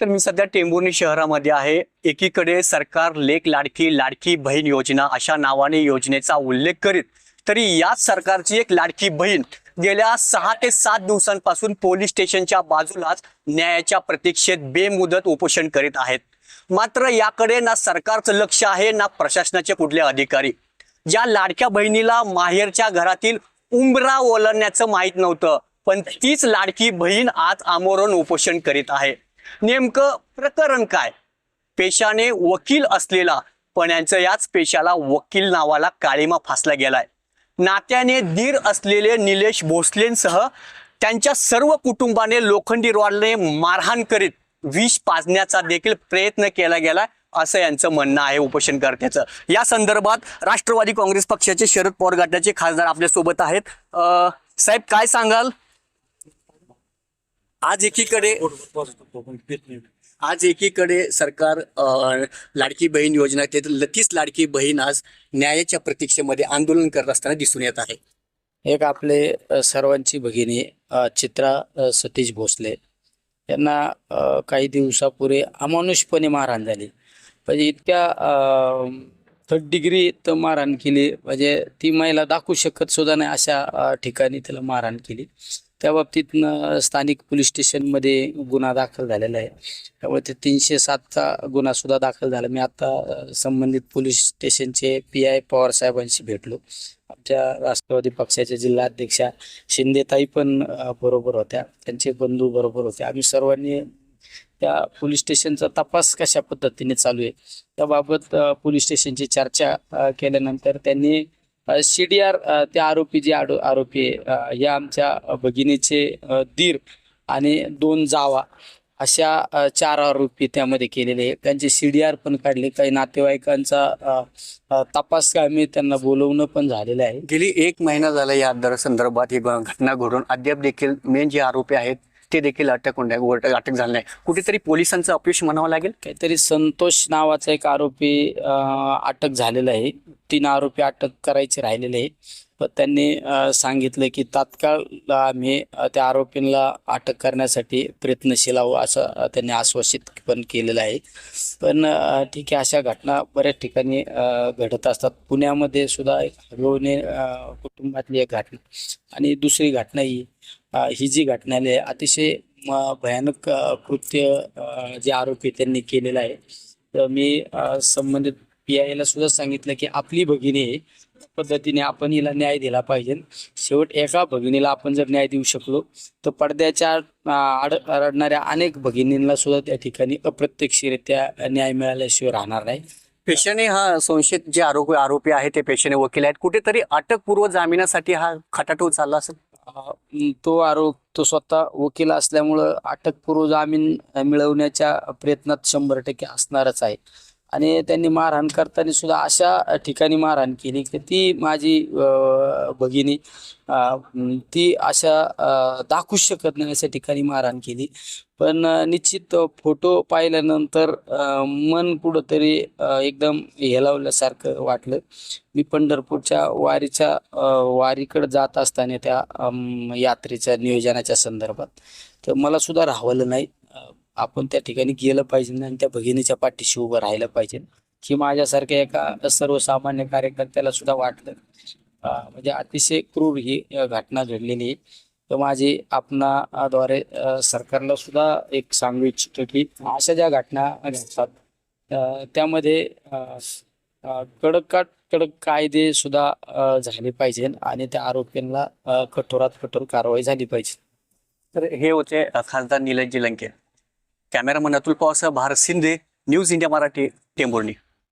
तर मी सध्या टेंभुर्णी शहरामध्ये आहे. एकीकडे सरकार लेख लाडकी लाडकी बहीण योजना अशा नावाने योजनेचा उल्लेख करीत तरी याच सरकारची एक लाडकी बहीण गेल्या सहा ते सात दिवसांपासून पोलीस स्टेशनच्या बाजूलाच न्यायाच्या प्रतीक्षेत बेमुदत उपोषण करीत आहेत. मात्र याकडे ना सरकारचं लक्ष आहे ना प्रशासनाचे कुठले अधिकारी. ज्या लाडक्या बहिणीला माहेरच्या घरातील उंबरा ओलांडण्याचं माहीत नव्हतं पण तीच लाडकी बहीण आज आमोरण उपोषण करीत आहे. नेमकं प्रकरण काय? पेशाने वकील असलेला पण यांचं याच पेशाला वकील नावाला काळीमा फासला गेलाय. नात्याने धीर असलेले निलेश भोसलेंसह त्यांच्या सर्व कुटुंबाने लोखंडी रॉडने मारहाण करीत विष पाजण्याचा देखील प्रयत्न केला गेला असं यांचं म्हणणं आहे उपोषणकर्त्याचं. या संदर्भात राष्ट्रवादी काँग्रेस पक्षाचे शरद पवार गटाचे खासदार आपल्यासोबत आहेत. साहेब काय सांगाल? आज एकीकडे आज एकीकडे सरकार लाडकी बहीण योजना ते तीच लाडकी बहीण आज न्यायाच्या प्रतीक्षेमध्ये आंदोलन करत असताना दिसून येत आहे. एक आपले अ, सर्वांची भगिनी अ, चित्रा अ, सतीश भोसले यांना अ, काही दिवसापूर्वी अमानुषपणे मारहाण झाली. म्हणजे इतक्या थर्ड डिग्री तर मारहाण केली. म्हणजे ती महिला दाखवू शकत सुद्धा नाही अशा अ, ठिकाणी तिला मारहाण केली. त्या बाबतीत स्थानिक पोलीस स्टेशनमध्ये गुन्हा दाखल झालेला आहे. त्यामुळे ते तीनशे सातचा गुन्हा सुद्धा दाखल झाला. मी आता संबंधित पोलीस स्टेशनचे पी आय पवार साहेबांशी भेटलो. आमच्या राष्ट्रवादी पक्षाच्या जिल्हा अध्यक्षा शिंदेताई पण बरोबर होत्या. त्यांचे बंधू बरोबर होते. आम्ही सर्वांनी त्या पोलीस स्टेशनचा तपास कशा पद्धतीने चालू आहे त्याबाबत पोलीस स्टेशनची चर्चा केल्यानंतर त्यांनी सी डी आर त्या आरोपी जे आडो आरोपी आहे, या आमच्या भगिनीचे दीर आणि दोन जावा अशा चार आरोपी त्यामध्ये केलेले आहे त्यांचे सी डी आर पण काढले. काही नातेवाईकांचा तपास कामी त्यांना बोलवणं पण झालेलं आहे. गेली एक महिना झाला या दर संदर्भात ही घटना घडून अद्याप देखील मेन जे आरोपी आहेत ते देखील अटक होऊन नाही- अटक झालं नाही. कुठेतरी पोलिसांचं अपयश म्हणावं लागेल? काहीतरी संतोष नावाचा एक आरोपी अटक झालेला आहे. तीन आरोपी अटक करायचे राहिलेले आहे त्यांनी सांगितलं की तात्काळ आम्ही त्या आरोपींना अटक करण्यासाठी प्रयत्नशील आहो असं त्यांनी आश्वासित पण केलेलं आहे. पण ठीक आहे अशा घटना बऱ्याच ठिकाणी घडत असतात. पुण्यामध्ये सुद्धा एक हरवणे कुटुंबातली एक घटना आणि दुसरी घटना ही ही जी घटना आहे अतिशय म- भयानक कृत्य जे आरोपी त्यांनी केलेलं आहे. तर मी संबंधित पी आयला सुद्धा सांगितलं की आपली भगिनी पद्धतीने आपण हिला न्याय दिला पाहिजे. शेवट एका भगिनीला आपण जर न्याय देऊ शकलो तर पडद्याच्या आड रडणाऱ्या अनेक भगिनींना सुद्धा त्या ठिकाणी अप्रत्यक्षरित्या न्याय मिळाल्याशिवाय राहणार नाही. पेशाने हा संशयित जे आरोपी आरोपी आहेत ते पेशाने वकील आहेत. कुठेतरी अटकपूर्व जामिनासाठी हा खटाटोप चालला असेल? तो आरोप तो स्वतः वकील असल्यामुळं अटकपूर्व जामीन मिळवण्याच्या प्रयत्नात शंभर टक्के असणारच आहे. आणि त्यांनी मारहाण करताना सुद्धा अशा ठिकाणी मारहाण केली की ती माझी भगिनी ती अशा दाखवू दाखवूच शकत नाही अशा ठिकाणी मारहाण केली. पण निश्चित फोटो पाहिल्यानंतर मन कुठंतरी एकदम हेलावल्यासारखं वाटलं. मी पंढरपूरच्या वारीच्या वारीकडं वारीकडे जात असताना त्या यात्रेच्या नियोजनाच्या संदर्भात. तर मला सुद्धा राहवलं नाही. आपण त्या ठिकाणी गेलं पाहिजे आणि त्या भगिनीच्या पाठीशी उभं राहिलं पाहिजे. ही माझ्यासारख्या एका सर्वसामान्य कार्यकर्त्याला सुद्धा वाटलं. म्हणजे अतिशय क्रूर ही घटना घडलेली आहे. तर माझी आपणाद्वारे सरकारला सुद्धा एक सांगू इच्छितो की अशा ज्या घटना घडतात त्यामध्ये कडक कडकाट कडक कायदे सुद्धा झाले पाहिजे आणि त्या आरोपींना कठोरात कठोर कारवाई झाली पाहिजे. तर हे होते खासदार निलज लंके. कॅमेरामन अतुल पवारसह भारत शिंदे न्यूज इंडिया मराठी टेंभुर्णी.